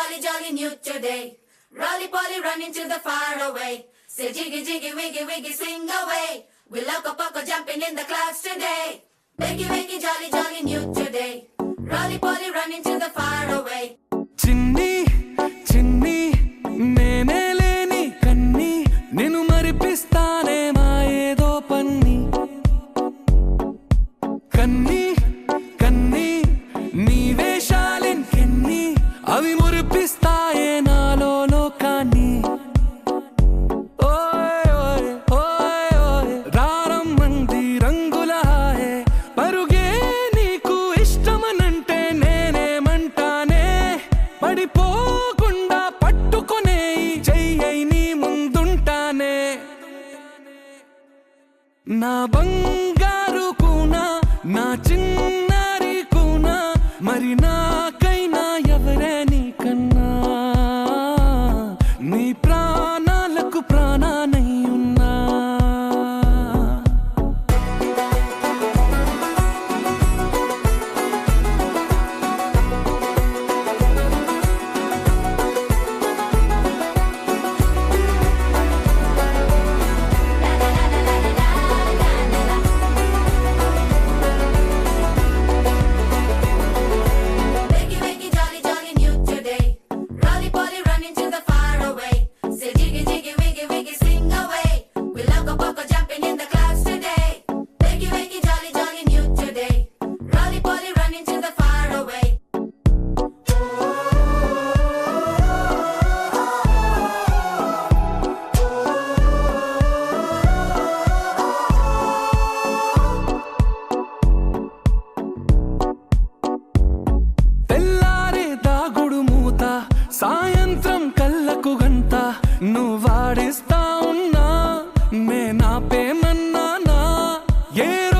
jolly, jolly new today. Rolly poly run into the far away. Say jiggy, jiggy, wiggy, wiggy, sing away. We loco poco jumping in the clouds today. Wakey, wakey, jolly, jolly new today. Rolly poly run into the far away. నా బంగారు కూనా నా చిన్నారి కూనా మరి నా సాయంత్రం కళ్ళకు గంట. నువ్వాడిస్తా ఉన్నా నే నాపేమన్నానా ఏ ఏ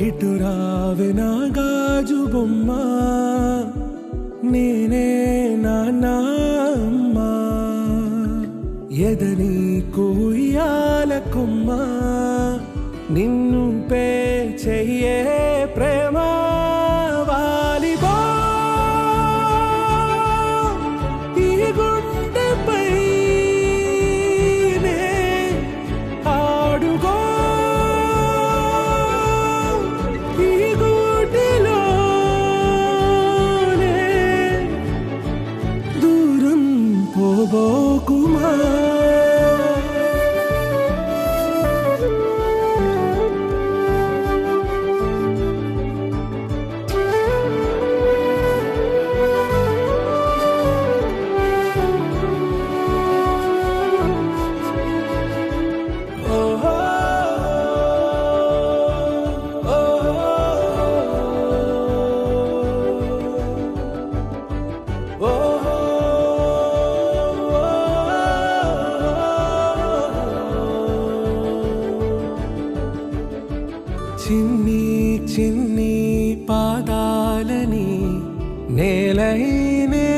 ఇటురావె నా గాజు బొమ్మ నేనే నాన్నమ్మ ఎదని కుయ్యాల కొమ్మ నిన్ను పే చెయ్యే ప్రే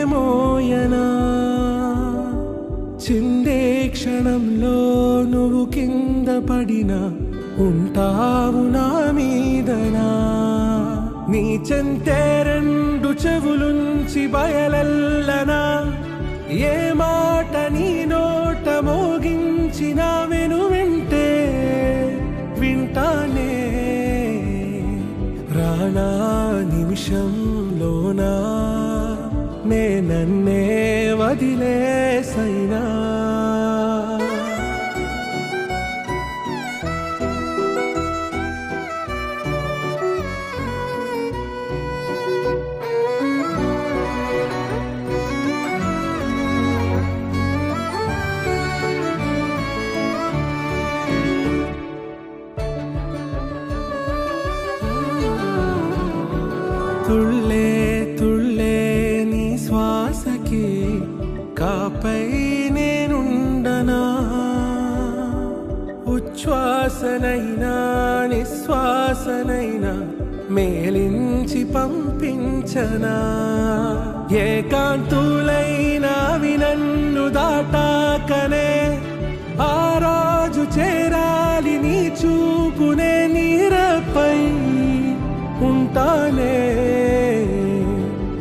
మోయనా? చిందే క్షణంలో నువ్వు కింద పడిన ఉంటావు నా మీదనా? నీ చెంతే రెండు చెవులుంచి బయలల్లనా? ఏ మాట నీ నోట మోగించిన వెను వింటే వింటానే. రానా నిమిషంలోనా? నే నన్నే వదిలేసైనా. తుళ్ళే కాపై నేనుండనా? ఉచ్ఛ్వాసనైనా నిశ్వాసనైనా మేలించి పంపించనా? ఏకాంతులైనా వినన్ను దాటాకనే ఆ రోజు చేరాలి నీ చూపునే నీరపై ఉంటానే.